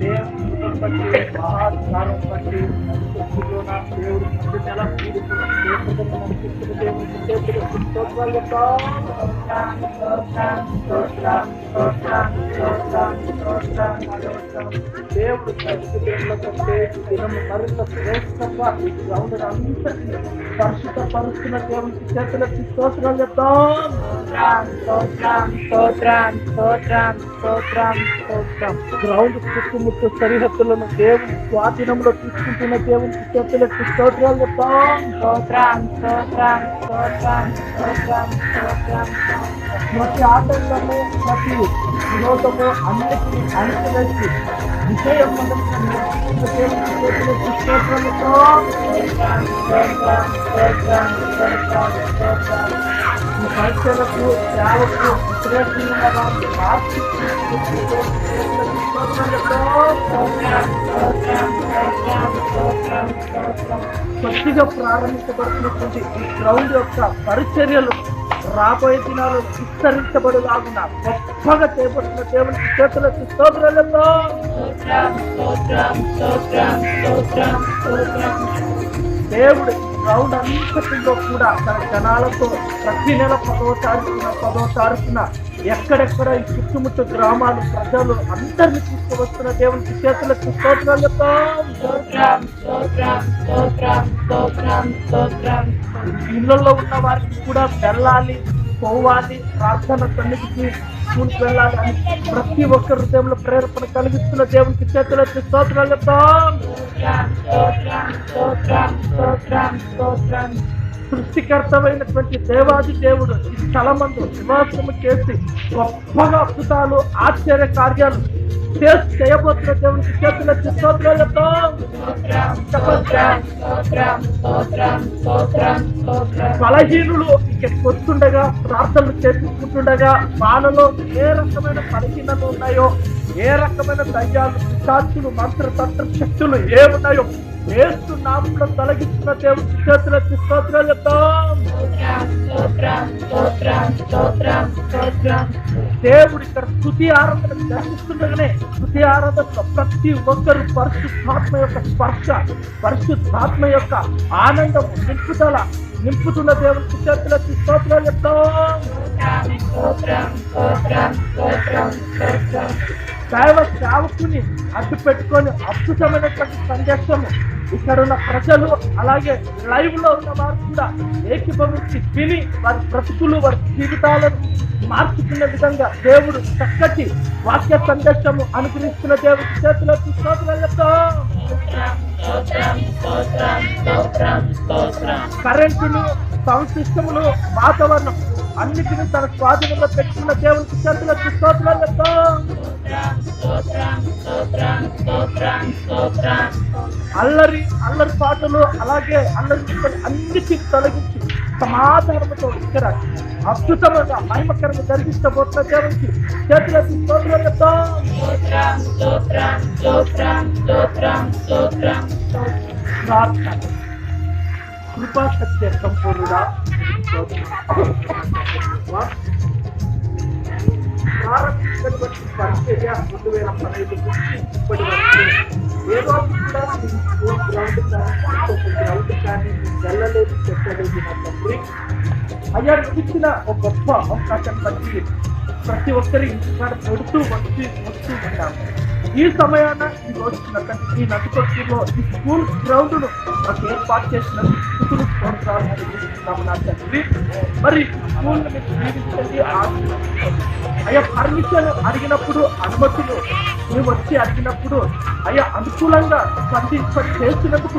దేవుని బట్టి మహాకారం బట్టి కొద్దిలో నా దేవుడు ప్రతి నెల స్తోత్రాలు దేవుడు ప్రతి కంటే దినము మరింత శ్రేష్టంగా గ్రౌండ్ అంతటిని పరిశుద్ధ పరుస్తున్న స్తోత్రాలు చెప్తాం గ్రౌండ్ చుట్టుముట్టు సరిహద్దులను దేవుని స్వాధీనంలో తీసుకుంటున్న దేవునికి చేతులకు స్తోత్రాలు చెప్తాం. ప్రతి ఆటంకము ప్రతి విరోధము అన్నిటినీ అణిచివేసి విజయం మొదలుకొని నడిపిస్తున్న ఈ సేవకు వ్యతిరేకంగా కొద్దిగా ప్రారంభించబడుతున్నటువంటి ఈ గ్రౌండ్ యొక్క పరిచర్యలు రాబోయే దినాలు విస్తరించబడులాగున గొప్పగా చేపడుతున్న దేవునికి చేతులకు స్తోత్రాలతో. దేవుడు గ్రౌండ్ అంతటిలో కూడా తన జనాలతో ప్రతి నెల పదవ తారీఖున పదవ తారీఖున ఎక్కడెక్కడ ఈ చుట్టుముట్టు గ్రామాలు ప్రజలు అందరిని తీసుకువస్తున్న దేవునికి చేతులకు స్తోత్రాలతో ఇళ్ళలో ఉన్న వారికి కూడా వెళ్ళాలి పోవాలి ప్రార్థన సన్నిధికి స్కూల్కి వెళ్ళాలని ప్రతి ఒక్కరి హృదయంలో ప్రేరణ కలిగిస్తున్న దేవునికి చేతులు స్తోత్రాలు చెప్తాం. సృష్టికర్తమైనటువంటి దేవాది దేవుడు ఈ స్థలమందు నివాసము చేసి గొప్పగా అద్భుతాలు ఆశ్చర్య కార్యాలు చేయబోతున్న దేవునికి చేతులకు స్తోత్రాలతో బలహీనులు ఇక్కడికి వస్తుండగా ప్రార్థనలు చేసుకుంటుండగా వాళ్ళలో ఏ రకమైన బలహీనలు ఉన్నాయో ఏ రకమైన దయ్యాలు పిశాచులు మంత్రతంత్ర శక్తులు ఏమున్నాయో వేస్తు నామంలో తొలగిస్తున్న దేవుడి చేతులకి స్తోత్రాలు చెప్తాం. దేవుడు ఇక్కడ స్థుతి ఆరాధన జరిగిస్తుండగానే స్థుతి ఆరాధనలో ప్రతి ఒక్కరు పరిశుద్ధాత్మ యొక్క స్పర్శ పరిశుద్ధాత్మ యొక్క ఆనందం నింపుదల నింపుతున్న దేవుడికి చేతులకి స్తోత్రాలు చెప్తాం. దైవ సేవకుని అడ్డు పెట్టుకొని అద్భుతమైనటువంటి సందేశము ఇక్కడ ఉన్న ప్రజలు అలాగే లైవ్లో ఉన్న వారు కూడా ఏకీభవించి విని వారి బ్రతుకులు వారి జీవితాలను మార్చుకున్న విధంగా దేవుడు చక్కటి వాక్య సందేశము అనుగ్రహిస్తున్న దేవుడి చేతిలో స్తోత్రాలు కరెంటును సౌండ్ సిస్టములు వాతావరణం అన్నిటిని తన స్వాధీనంలో పెట్టుకున్న దేవునికి చేతుల స్తోత్రాలు అల్లరి అల్లరి పాటలు అలాగే అల్లరి అన్నిటిని తొలగించి సమాధానంతో ఇక్కడ అద్భుతమైన మహిమకరంగా జరిగించబోతున్న దేవునికి చేతుల స్తోత్రాలు ప్రార్థన. కృపా సత్య సంపూర్ణుడా ప్రారంభించినటువంటి పరిచర్య రెండు వేల పదహైదు నుంచి ఇప్పటి వరకు ఏ రోజు కూడా గ్రౌండ్ కానీ ఇంకొక గ్రౌండ్ కానీ వెళ్ళలేదు చెప్పలేదు నా తండ్రి అయ్యా ఇచ్చిన ఒక గొప్ప అవకాశం బట్టి ప్రతి ఒక్కరి ఇంటికాడ పడుతూ వచ్చి వస్తూ ఉన్నాము ఈ సమయాన ఈ రోజు ఈ నదికొట్టులో ఈ స్కూల్ గ్రౌండ్ను మాకు ఏర్పాటు చేసిన స్థితులు స్తోత్రాలు చెల్లిస్తున్నాము నా తండ్రి మరి స్కూల్ జీవించండి అయ్యా పర్మిషన్ అడిగినప్పుడు అనుమతులు మేము వచ్చి అడిగినప్పుడు అయ్యా అనుకూలంగా స్పందించ చేసినందుకు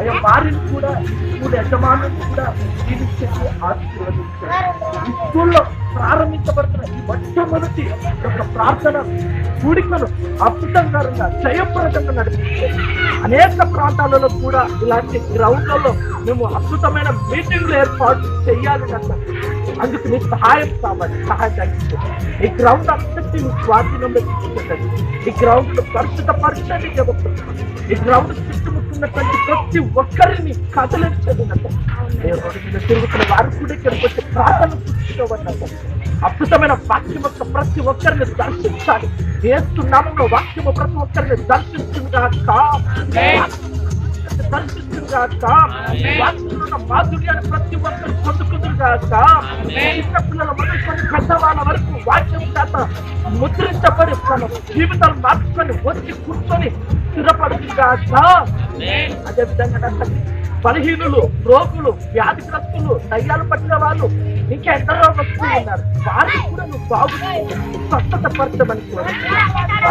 అయ్యా వారిని కూడా ఈ స్కూల్ యజమానులు కూడా జీవించండి ఆశీర్వదించండి. ఈ స్కూల్లో ప్రారంభించబడుతున్న ఈ మొట్టమొదటి యొక్క ప్రార్థన కూడికలు అద్భుతంగా జయప్రదంగా నడిపిస్తుంది. అనేక ప్రాంతాలలో కూడా ఇలాంటి గ్రౌండ్లలో మేము అద్భుతమైన మీటింగ్లు ఏర్పాటు చేయాలి అన్నారు. అందుకు మీ సహాయం కావాలి సహాయం తగ్గించండి ఈ గ్రౌండ్ అంతటి మీ స్వాధీనంలో తీసుకుంటుంది ఈ గ్రౌండ్ పరిశుద్ధ పరిస్థితి చెబుతున్నాను ఈ గ్రౌండ్ చుట్టుముట్టున్నటువంటి ప్రతి ఒక్కరిని కదలించదు ఏ తిరుగుతున్న వారు కూడా ఇక్కడికి వచ్చి ప్రార్థన చూసుకోబడ్డారు అద్భుతమైన వాక్యం యొక్క ప్రతి ఒక్కరిని దర్శించాలి. ఏస్తున్నామంలో వాక్యము ప్రతి ఒక్కరిని వాక్యంలో మాధుర్యాన్ని ప్రతి ఒక్కరు పొందుకుందురుగాక చిన్న పిల్లల మొదలుకొని పెద్దవాళ్ళ వరకు వాక్యం చేత ముద్రించబడి తమ జీవితాలు మార్చుకొని వచ్చి కూర్చొని స్థిరపడుతుందిగాక అదే విధంగా బలహీనులు రోగులు వ్యాధిగ్రస్తులు దయ్యాలు పట్టిన వాళ్ళు ఇంకా ఎందరో వస్తూ ఉన్నారు? వారిని కూడా నువ్వు బాగు స్వస్థత పరచమని.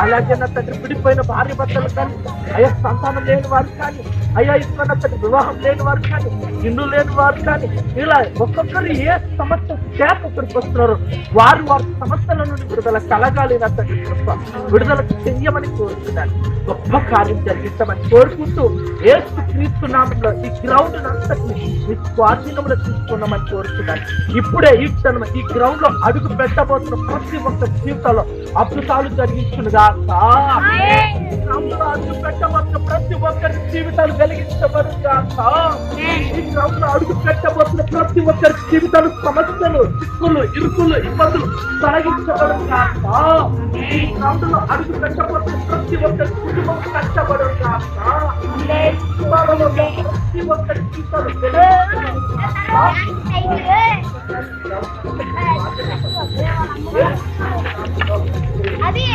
అలాగే నా తండ్రి విడిపోయిన భార్య భర్తలు కానీ అయ్యా సంతానం లేని వారు కానీ అయ్యా ఇస్తున్న తండ్రి వివాహం లేని వారు కానీ ఇల్లు లేని వారు కానీ ఇలా ఒక్కొక్కరు ఏ సమస్య చేత ఇక్కడికి వస్తున్నారో వారు వారి సమస్యల నుండి విడుదల కలగాలి నా తండ్రి కృప విడుదల చెయ్యమని కోరుతున్నాను గొప్ప కార్యం జరిగించమని కోరుకుంటూ ఏసు క్రీస్తు నామంలో ఈ గ్రౌండ్ మీ స్వాధీనంలో తీసుకున్నామని కోరుతున్నాను ఇప్పుడే ఈ క్షణం ఈ గ్రౌండ్లో అడుగు పెట్టబోతున్న ప్రతి ఒక్క జీవితంలో అద్భుతాలు జరిగించునుగా. అడుగు పెట్టబోతున్న ప్రతి ఒక్కరి జీవితాలు వెలిగించబడుగా ఈ గ్రౌండ్లో అడుగు పెట్టబోతున్న ప్రతి ఒక్కరి జీవితాలు సమస్యలు చిక్కులు ఇరుకులు ఇబ్బందులు తొలగించబడుగా ఈ గ్రౌండ్లో అడుగు పెట్టబోతున్న ప్రతి ఒక్కరి కుటుంబం కష్టపడుగా ప్రతి అది